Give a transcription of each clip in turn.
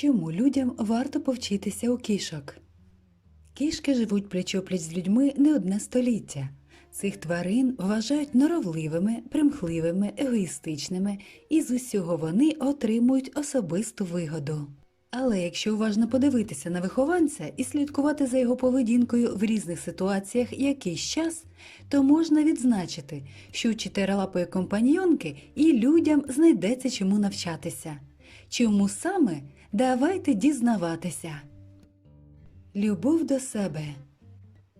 Чому людям варто повчитися у кішок? Кішки живуть плечопліч з людьми не одне століття. Цих тварин вважають норовливими, примхливими, егоїстичними, і з усього вони отримують особисту вигоду. Але якщо уважно подивитися на вихованця і слідкувати за його поведінкою в різних ситуаціях якийсь час, то можна відзначити, що у чотирилапої компаньйонки і людям знайдеться чому навчатися. Чому саме? Давайте дізнаватися. Любов до себе.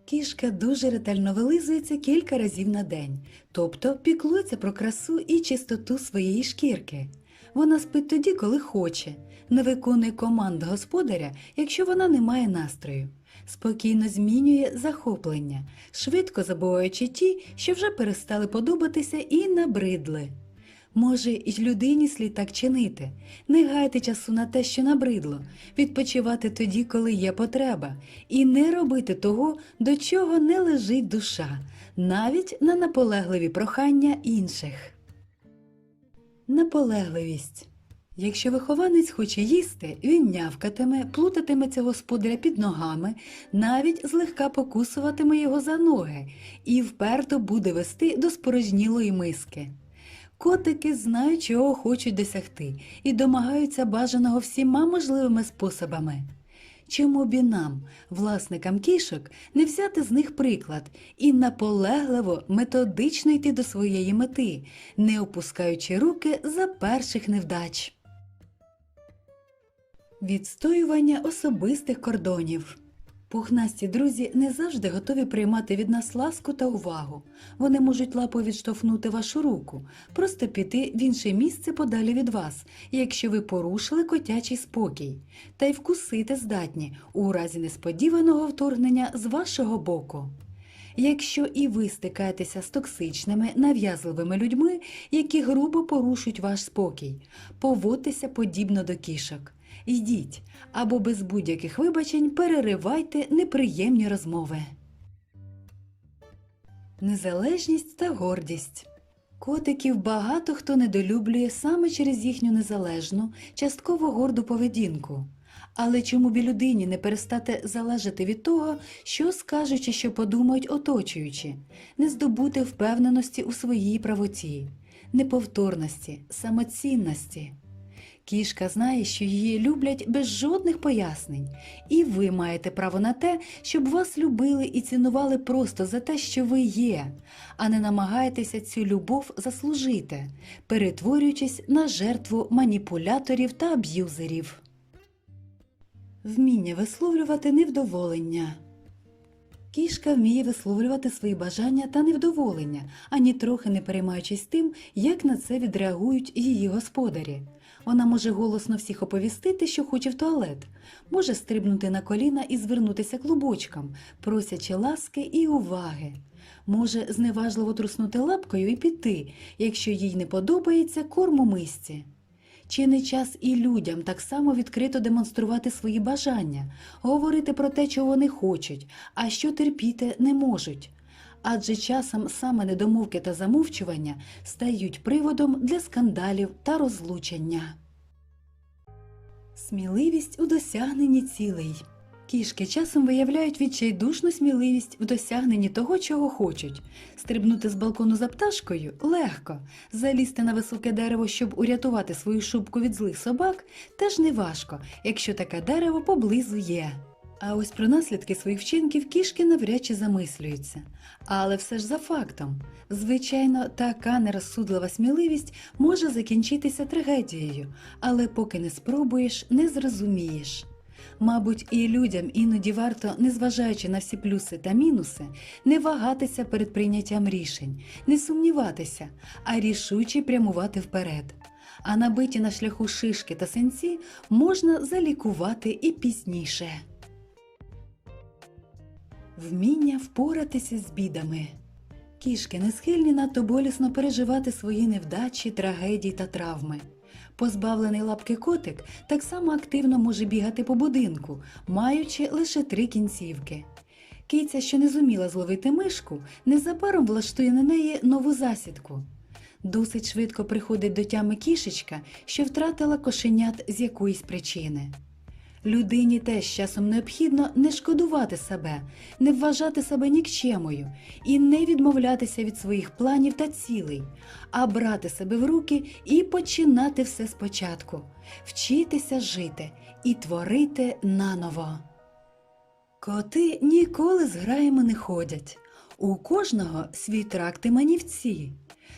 Кішка дуже ретельно вилизується кілька разів на день, тобто піклується про красу і чистоту своєї шкірки. Вона спить тоді, коли хоче, не виконує команд господаря, якщо вона не має настрою. Спокійно змінює захоплення, швидко забуваючи ті, що вже перестали подобатися і набридли. Може, і людині слід так чинити, не гаяти часу на те, що набридло, відпочивати тоді, коли є потреба, і не робити того, до чого не лежить душа, навіть на наполегливі прохання інших. Наполегливість. Якщо вихованець хоче їсти, він нявкатиме, плутатиметься господаря під ногами, навіть злегка покусуватиме його за ноги і вперто буде вести до спорожнілої миски. Котики знають, чого хочуть досягти, і домагаються бажаного всіма можливими способами. Чому б і нам, власникам кішок, не взяти з них приклад і наполегливо, методично йти до своєї мети, не опускаючи руки за перших невдач. Відстоювання особистих кордонів. Пухнасті друзі не завжди готові приймати від нас ласку та увагу. Вони можуть лапою відштовхнути вашу руку, просто піти в інше місце подалі від вас, якщо ви порушили котячий спокій, та й вкусити здатні у разі несподіваного вторгнення з вашого боку. Якщо і ви стикаєтеся з токсичними, нав'язливими людьми, які грубо порушують ваш спокій, поводьтеся подібно до кішок. Йдіть або без будь-яких вибачень переривайте неприємні розмови. Незалежність та гордість. Котиків багато хто недолюблює саме через їхню незалежну, частково горду поведінку. Але чому б людині не перестати залежати від того, що скажуть чи що подумають оточуючі, не здобути впевненості у своїй правоті, неповторності, самоцінності. Кішка знає, що її люблять без жодних пояснень, і ви маєте право на те, щоб вас любили і цінували просто за те, що ви є, а не намагаєтеся цю любов заслужити, перетворюючись на жертву маніпуляторів та аб'юзерів. Вміння висловлювати невдоволення. Кішка вміє висловлювати свої бажання та невдоволення, ані трохи не переймаючись тим, як на це відреагують її господарі. Вона може голосно всіх оповістити, що хоче в туалет, може стрибнути на коліна і звернутися клубочком, просячи ласки і уваги. Може зневажливо труснути лапкою і піти, якщо їй не подобається корм у мисці. Чи не час і людям так само відкрито демонструвати свої бажання, говорити про те, чого вони хочуть, а що терпіти не можуть? Адже часом саме недомовки та замовчування стають приводом для скандалів та розлучення. Сміливість у досягненні цілей. Кішки часом виявляють відчайдушну сміливість в досягненні того, чого хочуть. Стрибнути з балкону за пташкою легко, залізти на високе дерево, щоб урятувати свою шубку від злих собак, теж не важко, якщо таке дерево поблизу є. А ось про наслідки своїх вчинків кішки навряд чи замислюються. Але все ж за фактом. Звичайно, така нерозсудлива сміливість може закінчитися трагедією, але поки не спробуєш, не зрозумієш. Мабуть, і людям іноді варто, незважаючи на всі плюси та мінуси, не вагатися перед прийняттям рішень, не сумніватися, а рішуче прямувати вперед. А набиті на шляху шишки та синці можна залікувати і пізніше. Вміння впоратися з бідами. Кішки не схильні надто болісно переживати свої невдачі, трагедії та травми. Позбавлений лапки котик так само активно може бігати по будинку, маючи лише три кінцівки. Киця, що не зуміла зловити мишку, незабаром влаштує на неї нову засідку. Досить швидко приходить до тями кішечка, що втратила кошенят з якоїсь причини. Людині теж часом необхідно не шкодувати себе, не вважати себе нікчемою і не відмовлятися від своїх планів та цілей, а брати себе в руки і починати все спочатку, вчитися жити і творити наново. Коти ніколи з граями не ходять. У кожного свій тракт і манівці.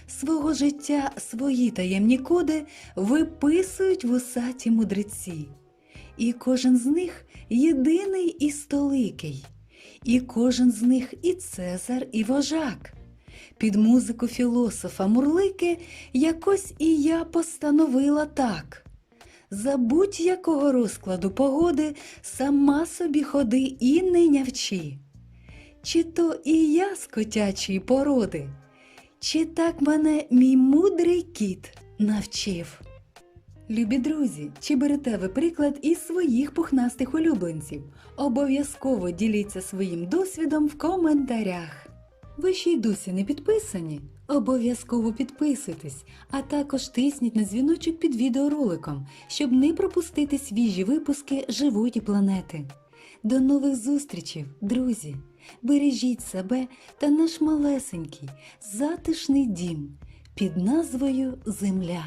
Свого життя свої таємні коди виписують вусаті мудреці. І кожен з них єдиний і столикий, і кожен з них і цезар, і вожак. Під музику філософа Мурлики якось і я постановила так. За будь-якого розкладу погоди сама собі ходи і не нявчи. Чи то і я з котячої породи, чи так мене мій мудрий кіт навчив. Любі друзі, чи берете ви приклад із своїх пухнастих улюбленців? Обов'язково діліться своїм досвідом в коментарях. Ви ще й досі не підписані? Обов'язково підписуйтесь, а також тисніть на дзвіночок під відеороликом, щоб не пропустити свіжі випуски живої планети. До нових зустрічей, друзі! Бережіть себе та наш малесенький, затишний дім під назвою Земля.